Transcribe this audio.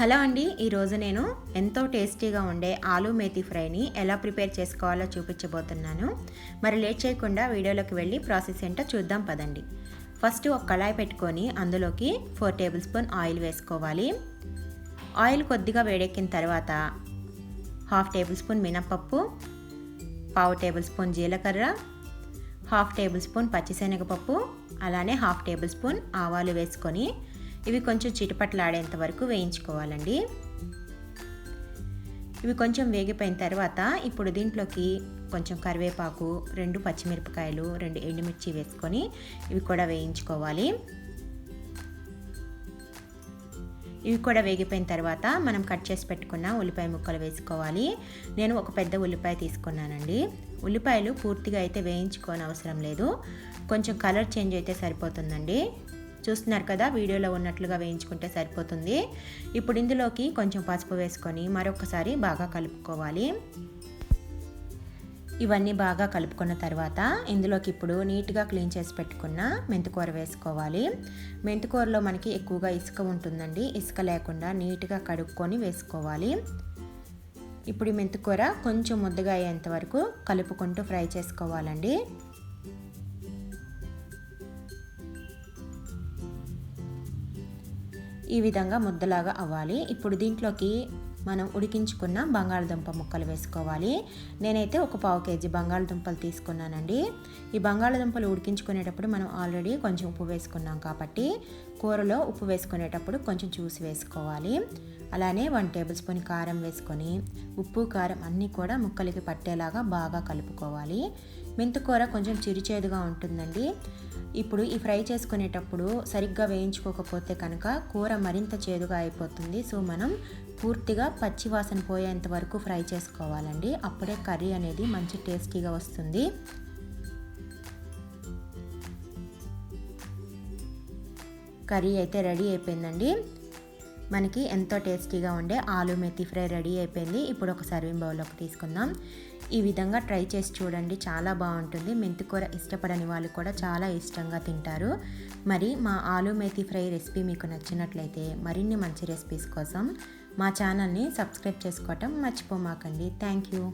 Hello అండి ఈరోజు నేను ఎంతో టేస్టీగా ఉండే ఆలూ మేతి ఫ్రైని ఎలా ప్రిపేర్ చేసుకోవాలో చూపించబోతున్నాను. మరి లేట్ చేయకుండా వీడియోలోకి వెళ్ళి ప్రాసెస్ ఏంటో చూద్దాం పదండి. ఫస్ట్ ఒక కళాయి పెట్టుకొని అందులోకి ఫోర్ టేబుల్ స్పూన్ ఆయిల్ వేసుకోవాలి. ఆయిల్ కొద్దిగా వేడెక్కిన తర్వాత హాఫ్ టేబుల్ స్పూన్ మినప్పప్పు పావు టేబుల్ స్పూన్ జీలకర్ర హాఫ్ టేబుల్ స్పూన్ పచ్చిశనగపప్పు అలానే హాఫ్ టేబుల్ స్పూన్ ఆవాలు వేసుకొని ఇవి కొంచెం చిటపట్లాడేంత వరకు వేయించుకోవాలండి. ఇవి కొంచెం వేగిపోయిన తర్వాత ఇప్పుడు దీంట్లోకి కొంచెం కరివేపాకు రెండు పచ్చిమిరపకాయలు రెండు ఎండుమిర్చి వేసుకొని ఇవి కూడా వేయించుకోవాలి. ఇవి కూడా వేగిపోయిన తర్వాత మనం కట్ చేసి పెట్టుకున్న ఉల్లిపాయ ముక్కలు వేసుకోవాలి. నేను ఒక పెద్ద ఉల్లిపాయ తీసుకున్నానండి. ఉల్లిపాయలు పూర్తిగా అయితే వేయించుకోని అవసరం లేదు. కొంచెం కలర్ చేంజ్ అయితే సరిపోతుందండి. చూస్తున్నారు కదా వీడియోలో ఉన్నట్లుగా వేయించుకుంటే సరిపోతుంది. ఇప్పుడు ఇందులోకి కొంచెం పసుపు వేసుకొని మరొకసారి బాగా కలుపుకోవాలి. ఇవన్నీ బాగా కలుపుకున్న తర్వాత ఇందులోకి ఇప్పుడు నీట్గా క్లీన్ చేసి పెట్టుకున్న మెంతికూర వేసుకోవాలి. మెంతికూరలో మనకి ఎక్కువగా ఇసుక ఉంటుందండి. ఇసుక లేకుండా నీట్గా కడుక్కొని వేసుకోవాలి. ఇప్పుడు మెంతికూర కొంచెం ముద్దగా అయ్యేంత వరకు కలుపుకుంటూ ఫ్రై చేసుకోవాలండి. ఈ విధంగా ముద్దలాగా అవ్వాలి. ఇప్పుడు దీంట్లోకి మనం ఉడికించుకున్న బంగాళదుంప ముక్కలు వేసుకోవాలి. నేనైతే ఒక పావు కేజీ బంగాళదుంపలు తీసుకున్నానండి. ఈ బంగాళదుంపలు ఉడికించుకునేటప్పుడు మనం ఆల్రెడీ కొంచెం ఉప్పు వేసుకున్నాం కాబట్టి కూరలో ఉప్పు వేసుకునేటప్పుడు కొంచెం చూసి వేసుకోవాలి. అలానే వన్ టేబుల్ స్పూన్ కారం వేసుకొని ఉప్పు కారం అన్నీ కూడా ముక్కలకి పట్టేలాగా బాగా కలుపుకోవాలి. మెంతుకూర కొంచెం చిరుచేదుగా ఉంటుందండి. ఇప్పుడు ఈ ఫ్రై చేసుకునేటప్పుడు సరిగ్గా వేయించుకోకపోతే కనుక కూర మరింత చేదుగా అయిపోతుంది. సో మనం పూర్తిగా పచ్చి వాసన పోయేంత వరకు ఫ్రై చేసుకోవాలండి. అప్పుడే కర్రీ అనేది మంచి టేస్టీగా వస్తుంది. కర్రీ అయితే రెడీ అయిపోయిందండి. మనకి ఎంతో టేస్టీగా ఉండే ఆలు మెతి ఫ్రై రెడీ అయిపోయింది. ఇప్పుడు ఒక సర్వింగ్ బౌల్లోకి తీసుకుందాం. ఈ విధంగా ట్రై చేసి చూడండి చాలా బాగుంటుంది. మెంతికూర ఇష్టపడని వాళ్ళు కూడా చాలా ఇష్టంగా తింటారు. మరి మా ఆలు మెతి ఫ్రై రెసిపీ మీకు నచ్చినట్లయితే మరిన్ని మంచి రెసిపీస్ కోసం మా ఛానల్ని సబ్స్క్రైబ్ చేసుకోవటం మర్చిపోమాకండి. Thank you.